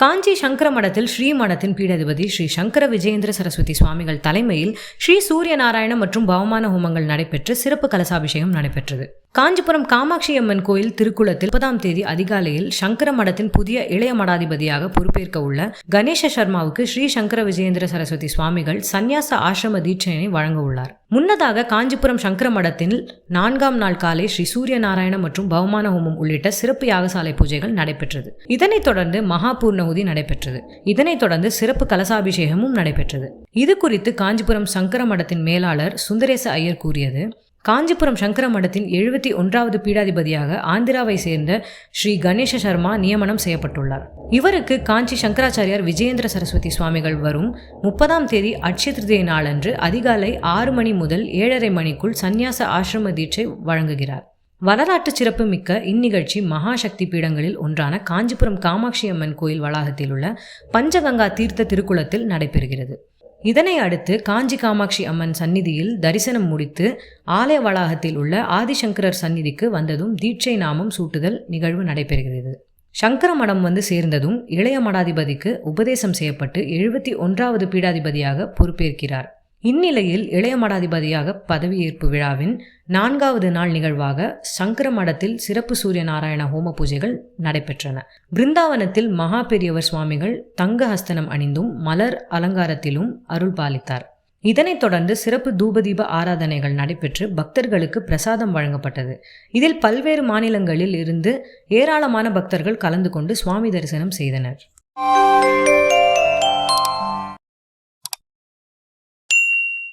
காஞ்சி சங்கர மடத்தில் ஸ்ரீ மடத்தின் பீடாதிபதி ஸ்ரீ சங்கர விஜயேந்திர சரஸ்வதி சுவாமிகள் தலைமையில் ஸ்ரீ சூரிய நாராயண மற்றும் பவமான ஹோமங்கள் நடைபெற்று சிறப்பு கலசாபிஷேகம் நடைபெற்றது. காஞ்சிபுரம் காமாட்சி அம்மன் கோயில் திருக்குளத்தில் முப்பதாம் தேதி அதிகாலையில் சங்கர மடத்தின் புதிய இளைய மடாதிபதியாக பொறுப்பேற்க உள்ள கணேச சர்மாவுக்கு ஸ்ரீ சங்கர விஜயேந்திர சரஸ்வதி சுவாமிகள் சந்நியாச ஆசிரம தீட்சையினை வழங்க உள்ளார். முன்னதாக காஞ்சிபுரம் சங்கர மடத்தில் நான்காம் நாள் காலை ஸ்ரீ சூரிய நாராயணம் மற்றும் பவமான ஹோமம் உள்ளிட்ட சிறப்பு யாகசாலை பூஜைகள் நடைபெற்றது. இதனைத் தொடர்ந்து மகாபூர்ணகுதி நடைபெற்றது. இதனைத் தொடர்ந்து சிறப்பு கலசாபிஷேகமும் நடைபெற்றது. இது குறித்து காஞ்சிபுரம் சங்கர மடத்தின் மேலாளர் சுந்தரேச ஐயர் கூறியது காஞ்சிபுரம் சங்கர மடத்தின் எழுபத்தி ஒன்றாவது பீடாதிபதியாக ஆந்திராவை சேர்ந்த ஸ்ரீ கணேச சர்மா நியமனம் செய்யப்பட்டுள்ளார். இவருக்கு காஞ்சி சங்கராச்சாரியார் விஜயேந்திர சரஸ்வதி சுவாமிகள் வரும் முப்பதாம் தேதி அட்சய திருதியை நாளன்று அதிகாலை ஆறு மணி முதல் ஏழரை மணிக்குள் சந்நியாச ஆசிரம தீட்சை வழங்குகிறார். வரலாற்று சிறப்பு மிக்க இந்நிகழ்ச்சி மகாசக்தி பீடங்களில் ஒன்றான காஞ்சிபுரம் காமாட்சி அம்மன் கோயில் வளாகத்தில் உள்ள பஞ்சகங்கா தீர்த்த திருக்குளத்தில் நடைபெறுகிறது. இதனை அடுத்து காஞ்சி காமாட்சி அம்மன் சந்நிதியில் தரிசனம் முடித்து ஆலய வளாகத்தில் உள்ள ஆதிசங்கரர் சந்நிதிக்கு வந்ததும் தீட்சை நாமம் சூட்டுதல் நிகழ்வு நடைபெறுகிறது. சங்கர மடம் வந்து சேர்ந்ததும் இளைய மடாதிபதிக்கு உபதேசம் செய்யப்பட்டு எழுபத்தி ஒன்றாவது பீடாதிபதியாக பொறுப்பேற்கிறார். இந்நிலையில் இளைய மடாதிபதியாக பதவியேற்பு விழாவின் நான்காவது நாள் நிகழ்வாக சங்கர மடத்தில் சிறப்பு சூரிய நாராயண ஹோம பூஜைகள் நடைபெற்றன. பிருந்தாவனத்தில் மகா பெரியவர் சுவாமிகள் தங்க ஹஸ்தனம் அணிந்தும் மலர் அலங்காரத்திலும் அருள் பாலித்தார். இதனைத் தொடர்ந்து சிறப்பு தூபதீப ஆராதனைகள் நடைபெற்று பக்தர்களுக்கு பிரசாதம் வழங்கப்பட்டது. இதில் பல்வேறு மாநிலங்களில் இருந்து ஏராளமான பக்தர்கள் கலந்து கொண்டு சுவாமி தரிசனம் செய்தனர்.